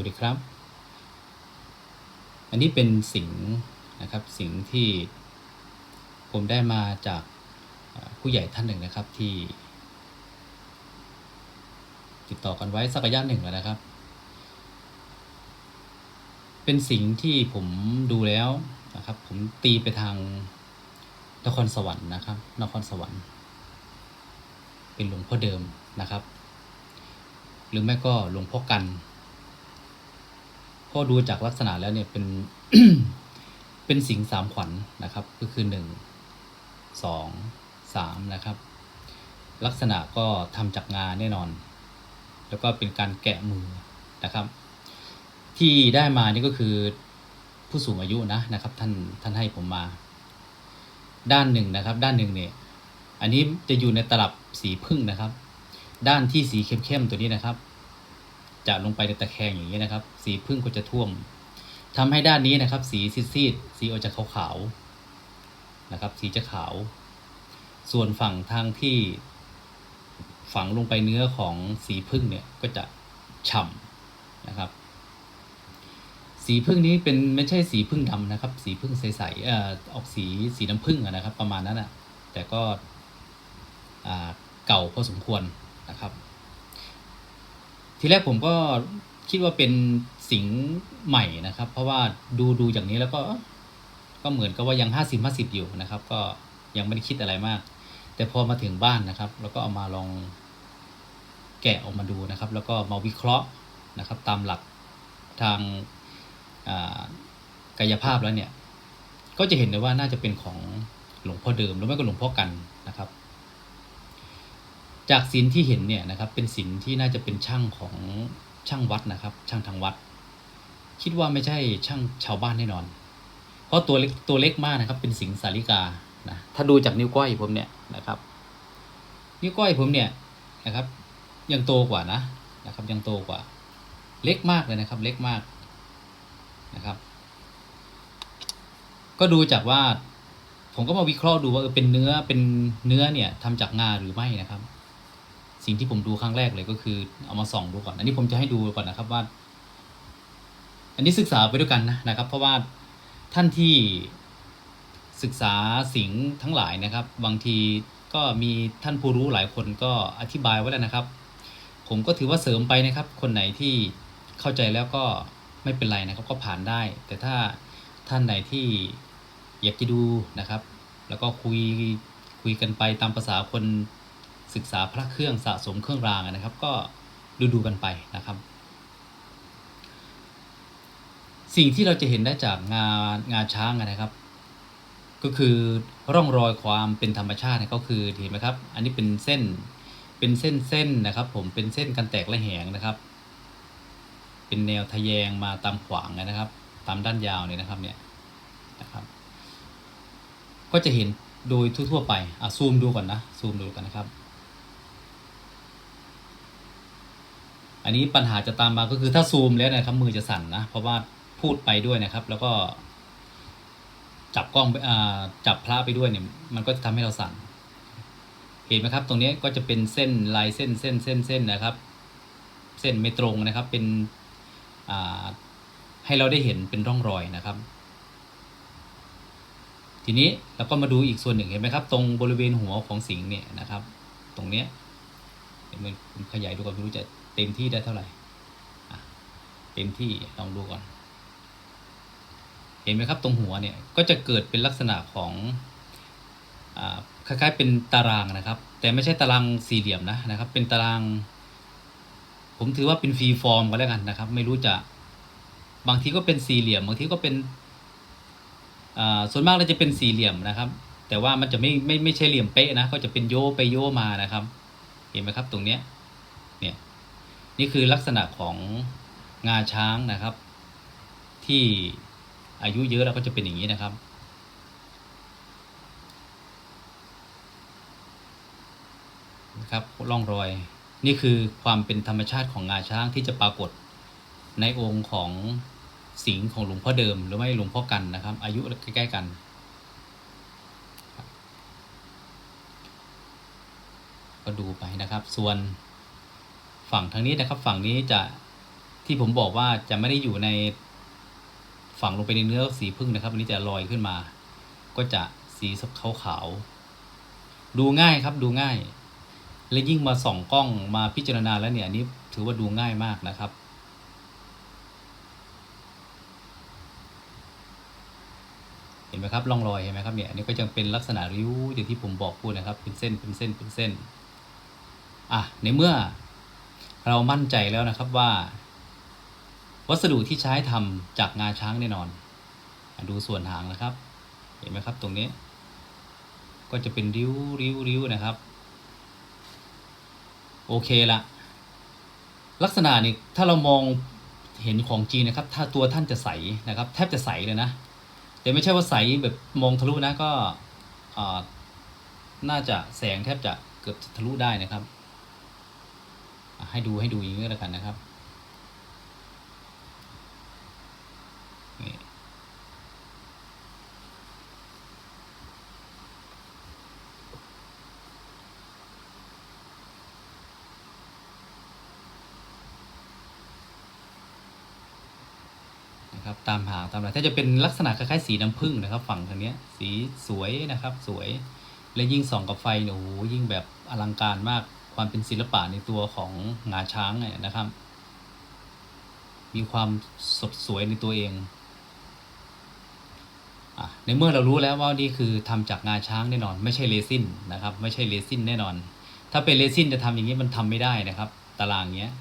วัสดีครับ อันนี้เป็นสิ่งนะครับสิ่งที่ผมได้มาจากผู้ใหญ่ท่านหนึ่งนะครับที่ ติดต่อกันไว้สักระยะหนึ่งแล้วนะครับ เป็นสิ่งที่ผมดูแล้วนะครับ ผมตีไปทางนครสวรรค์นะครับ นครสวรรค์ เป็นหลวงพ่อเดิมนะครับ หรือไม่ก็หลวงพ่อกัน ก็ดูจากลักษณะแล้วเนี่ยเป็นเป็นสิงสามขวัญนะครับ ก็คือหนึ่งสองสามนะครับ ลักษณะก็ทำจากงานแน่นอน แล้วก็เป็นการแกะมือนะครับ ที่ได้มานี่ก็คือผู้สูงอายุนะนะครับ ท่านท่านให้ผมมา ด้านหนึ่งนะครับ ด้านหนึ่งเนี่ยอันนี้จะอยู่ในตลับสีพึ่งนะครับ ด้านที่สีเข้มๆตัวนี้นะครับ จะลงไปในตะแคงอย่างนี้นะครับ สีพึ่งก็จะท่วมทำให้ด้านนี้นะครับ สีซีดๆสีออกจากขาวๆนะครับ สีจะขาว ส่วนฝั่งทางที่ฝังลงไปเนื้อของสีพึ่งเนี่ยก็จะฉ่ำนะครับ สีพึ่งนี้เป็นไม่ใช่สีพึ่งดำนะครับ สีพึ่งใสๆเอ่อออกสีสีน้ำพึ่งนะครับ ประมาณนั้นอะแต่ก็อ่าเก่าพอสมควรนะครับ ทีแรกผมก็คิดว่าเป็นสิงใหม่นะครับ เพราะว่าดูดูอย่างนี้แล้วก็ ก็เหมือนกับว่ายังห้าสิบห้าสิบอยู่นะครับ ก็ยังไม่ได้คิดอะไรมาก แต่พอมาถึงบ้านนะครับ แล้วก็เอามาลองแกะออกมาดูนะครับ แล้วก็มาวิเคราะห์นะครับ ตามหลักทางกายภาพแล้วเนี่ย ก็จะเห็นได้ว่าน่าจะเป็นของหลวงพ่อเดิมหรือไม่ก็หลวงพ่อกันนะครับ จากศิลที่เห็นเนี่ยนะครับเป็นศิลที่น่าจะเป็นช่างของช่างวัดนะครับ ช่างทางวัด คิดว่าไม่ใช่ช่างชาวบ้านแน่นอน เพราะตัวเล็กตัวเล็กมากนะครับ เป็นสิงสาริกานะถ้าดูจากนิ้วก้อยผมเนี่ยนะครับ นิ้วก้อยผมเนี่ยนะครับ ยังโตกว่านะนะครับ ยังโตกว่า เล็กมากเลยนะครับ เล็กมากนะครับ ก็ดูจากว่าผมก็มาวิเคราะห์ดูว่าเออเป็นเนื้อเป็นเนื้อเนี่ยทำจากงาหรือไม่นะครับ สิ่งที่ผมดูครั้งแรกเลยก็คือเอามาส่องดูก่อน อันนี้ผมจะให้ดูก่อนนะครับว่า อันนี้ศึกษาไปด้วยกันนะนะครับ เพราะว่าท่านที่ศึกษาสิ่งทั้งหลายนะครับ บางทีก็มีท่านผู้รู้หลายคนก็อธิบายไว้แล้วนะครับ ผมก็ถือว่าเสริมไปนะครับ คนไหนที่เข้าใจแล้วก็ไม่เป็นไรนะครับ ก็ผ่านได้ แต่ถ้าท่านไหนที่อยากจะดูนะครับ แล้วก็คุยคุยกันไปตามภาษาคน ศึกษาพระเครื่องสะสมเครื่องรางนะครับ ก็ดูดูกันไปนะครับ สิ่งที่เราจะเห็นได้จากงางาช้างนะครับ ก็คือร่องรอยความเป็นธรรมชาตินะก็คือเห็นไหมครับ อันนี้เป็นเส้นเป็นเส้นเส้นนะครับ ผมเป็นเส้นกันแตกและแหงนะครับ เป็นแนวทะแยงมาตามขวางนะครับ ตามด้านยาวเนี่ยนะครับเนี่ยนะครับ ก็จะเห็นโดยทั่วๆไปอะซูมดูก่อนนะซูมดูกันนะครับ อันนี้ปัญหาจะตามมาก็คือถ้าซูมแล้วนะครับมือจะสั่นนะ เพราะว่าพูดไปด้วยนะครับ แล้วก็ จับกล้องอจับพระไปด้วยเนี่ย มันก็จะทำให้เราสั่น เห็นไหมครับ ตรงนี้ก็จะเป็นเส้นลายเส้นเส้นเส้นเส้นนะครับ เส้นไม่ตรงนะครับ เป็นให้เราได้เห็นเป็นร่องรอยนะครับ ทีนี้เราก็มาดูอีกส่วนหนึ่งเห็นไหมครับ ตรงบริเวณหัวของสิงห์เนี่ยนะครับ ตรงเนี้ยเดี๋ยวผมขยายดูก่อนไม่รู้จะ เต็มที่ได้เท่าไหร่เต็มที่ลองดูก่อน เห็นไหมครับตรงหัวเนี่ยก็จะเกิดเป็นลักษณะของอคล้ายๆเป็นตารางนะครับ แต่ไม่ใช่ตารางสี่เหลี่ยมนะนะครับ เป็นตาราง ผมถือว่าเป็นฟรีฟอร์มก็แล้วกันนะครับ ไม่รู้จะบางทีก็เป็นสี่เหลี่ยม บางทีก็เป็นส่วนมากเราจะเป็นสี่เหลี่ยมนะครับ แต่ว่ามันจะไม่ไม่ไม่ใช่เหลี่ยมเป๊ะนะ ก็จะเป็นโยไปโยมานะครับ เห็นไหมครับตรงเนี้ยเนี่ย นี่คือลักษณะของงาช้างนะครับ ที่อายุเยอะแล้วก็จะเป็นอย่างนี้นะครับ นะครับร่องรอย นี่คือความเป็นธรรมชาติของงาช้างที่จะปรากฏในองค์ของสิงห์ของหลวงพ่อเดิมหรือไม่หลวงพ่อกันนะครับ อายุใกล้ๆกัน ก็ดูไปนะครับส่วน ฝั่งทางนี้นะครับ ฝั่งนี้จะที่ผมบอกว่าจะไม่ได้อยู่ในฝั่งลงไปในเนื้อสีพึ่งนะครับ อันนี้จะลอยขึ้นมา ก็จะสีขาวขาวๆดูง่ายครับดูง่าย และยิ่งมาส่องกล้องมาพิจารณาแล้วเนี่ยอันนี้ถือว่าดูง่ายมากนะครับ เห็นไหมครับร่องรอยเห็นไหมครับเนี่ยอันนี้ก็จะเป็นลักษณะริ้วอย่างที่ผมบอกพูดนะครับ เป็นเส้นเป็นเส้นเป็นเส้น อะในเมื่อ เรามั่นใจแล้วนะครับว่า วัสดุที่ใช้ทำจากงาช้างแน่นอน ดูส่วนหางนะครับ เห็นไหมครับตรงนี้ ก็จะเป็นริ้วริ้วริ้วนะครับ โอเคละลักษณะนี่ถ้าเรามองเห็นของจริงนะครับ ถ้าตัวท่านจะใสนะครับ แทบจะใสเลยนะ แต่ไม่ใช่ว่าใสแบบมองทะลุนะก็น่าจะแสงแทบจะเกือบทะลุได้นะครับ ให้ดูให้ดูอย่างนี้แล้วกันนะครับนะครับตามหางตามอะไรถ้าจะเป็นลักษณะคล้ายๆสีน้ำผึ้งนะครับ ฝั่งทางเนี้ยสีสวยนะครับ สวยและยิ่งส่องกับไฟเนี่ยโอ้โหยิ่งแบบอลังการมาก ความเป็นศิลปะในตัวของงาช้างเนี่ยนะครับ มีความสดสวยในตัวเองอในเมื่อเรารู้แล้วว่านี่คือทำจากงาช้างแน่นอน ไม่ใช่เรซินนะครับ ไม่ใช่เรซินแน่นอน ถ้าเป็นเรซินจะทำอย่างนี้มันทำไม่ได้นะครับ ตารางเงี้ย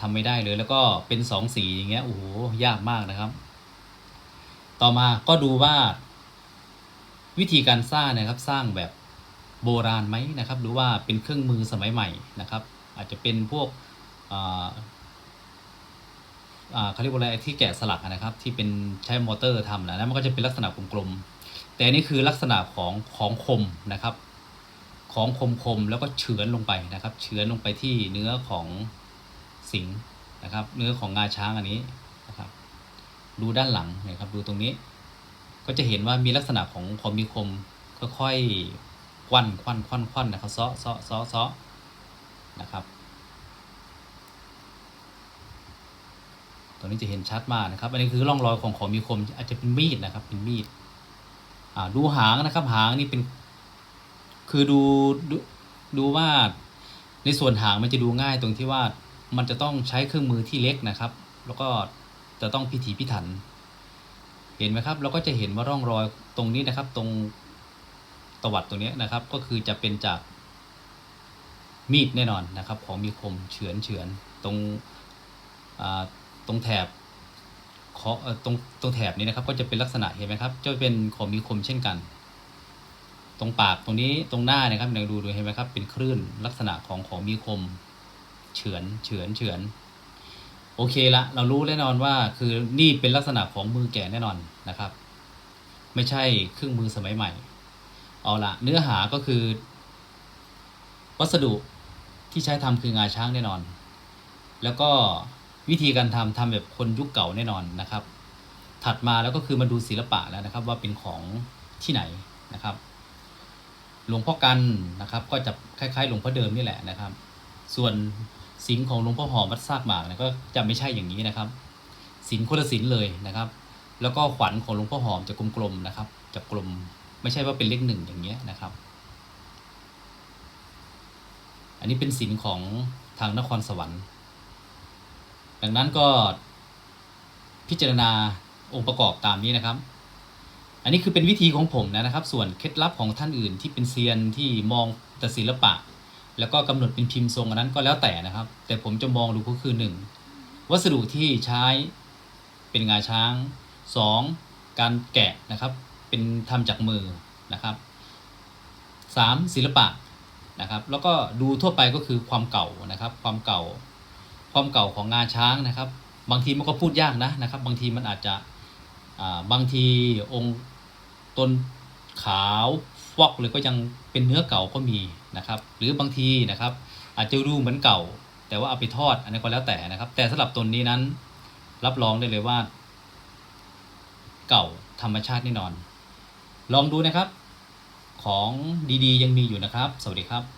ทำไม่ได้เลยแล้วก็เป็นสองสีอย่างเงี้ยโอ้โหยากมากนะครับ ต่อมาก็ดูว่าวิธีการสร้างนะครับสร้างแบบ โบราณไหมนะครับ หรือว่าเป็นเครื่องมือสมัยใหม่นะครับ อาจจะเป็นพวกเขาเรียกว่าอะไรที่แกะสลักนะครับ ที่เป็นใช้มอเตอร์ทำนะแล้วมันก็จะเป็นลักษณะกลมๆแต่อันนี่คือลักษณะของของคมนะครับ ของคมคมๆแล้วก็เฉือนลงไปนะครับ เฉือนลงไปที่เนื้อของสิงนะครับ เนื้อของงาช้างอันนี้นะครับ ดูด้านหลังนะครับ ดูตรงนี้ ก็จะเห็นว่ามีลักษณะของความมีคมค่อยๆ ควันควันควันควันนะครับซาะเซาะเซาะเซาะนะครับ ตรงนี้จะเห็นชัดมากนะครับ อันนี้คือร่องรอยของของมีคมอาจจะเป็นมีดนะครับ เป็นมีดอ่าดูหางนะครับ หางนี่เป็น คือดูดูดูว่าในส่วนหางมันจะดูง่ายตรงที่ว่ามันจะต้องใช้เครื่องมือที่เล็กนะครับ แล้วก็จะต้องพิถีพิถัน เห็นไหมครับ เราก็จะเห็นว่าร่องรอยตรงนี้นะครับ ตรง ตวัดตรงนี้นะครับ ก็คือจะเป็นจากมีดแน่นอนนะครับ ของมีคมเฉือนเฉือนตรงตรงแถบขอเอ่อตรงตรงแถบนี้นะครับ ก็จะเป็นลักษณะเห็นไหมครับ จะเป็นของมีคมเช่นกัน ตรงปากตรงนี้ตรงหน้านะครับเดี๋ยวดูดูเห็นไหมครับ เป็นคลื่นลักษณะของของมีคมเฉือนเฉือนเฉือนโอเคละเรารู้แน่นอนว่าคือนี่เป็นลักษณะของมือแก่แน่นอนนะครับ ไม่ใช่เครื่องมือสมัยใหม่ เอาละเนื้อหาก็คือ วัสดุที่ใช้ทำคืองาช้างแน่นอน แล้วก็วิธีการทำทำแบบคนยุคเก่าแน่นอนนะครับ ถัดมาแล้วก็คือมาดูศิลปะแล้วนะครับ ว่าเป็นของที่ไหนนะครับ หลวงพ่อกันนะครับ ก็จะคล้ายๆ หลวงพ่อเดิมนี่แหละนะครับ ส่วนสิงห์ของหลวงพ่อหอมวัดซากหมากนะก็จะไม่ใช่อย่างนี้นะครับสินคนละสินเลยนะครับ แล้วก็ขวัญของหลวงพ่อหอมจะกลมๆนะครับจะกลม ไม่ใช่ว่าเป็นเลขหนึ่งอย่างเงี้ยนะครับ อันนี้เป็นสินของทางนครสวรรค์ ดังนั้นก็พิจารณาองค์ประกอบตามนี้นะครับ อันนี้คือเป็นวิธีของผมนะครับ ส่วนเคล็ดลับของท่านอื่นที่เป็นเซียนที่มองแต่ศิลปะ แล้วก็กำหนดเป็นพิมพ์ทรงอันนั้นก็แล้วแต่นะครับ แต่ผมจะมองดูก็คือหนึ่งวัสดุที่ใช้เป็นงาช้างสองการแกะนะครับ เป็นทำจากมือนะครับสามศิลปะนะครับ แล้วก็ดูทั่วไปก็คือความเก่านะครับ ความเก่า ความเก่าของงาช้างนะครับ บางทีมันก็พูดยากนะนะครับ บางทีมันอาจจะบางทีองค์ต้นขาวฟอกเลยก็ยังเป็นเนื้อเก่าก็มีนะครับ หรือบางทีนะครับ อาจจะดูเหมือนเก่า แต่ว่าเอาไปทอดอันนี้ก็แล้วแต่นะครับ แต่สำหรับตนนี้นั้นรับรองได้เลยว่า เก่าธรรมชาติแน่นอน ลองดูนะครับ ของดีๆ ยังมีอยู่นะครับ สวัสดีครับ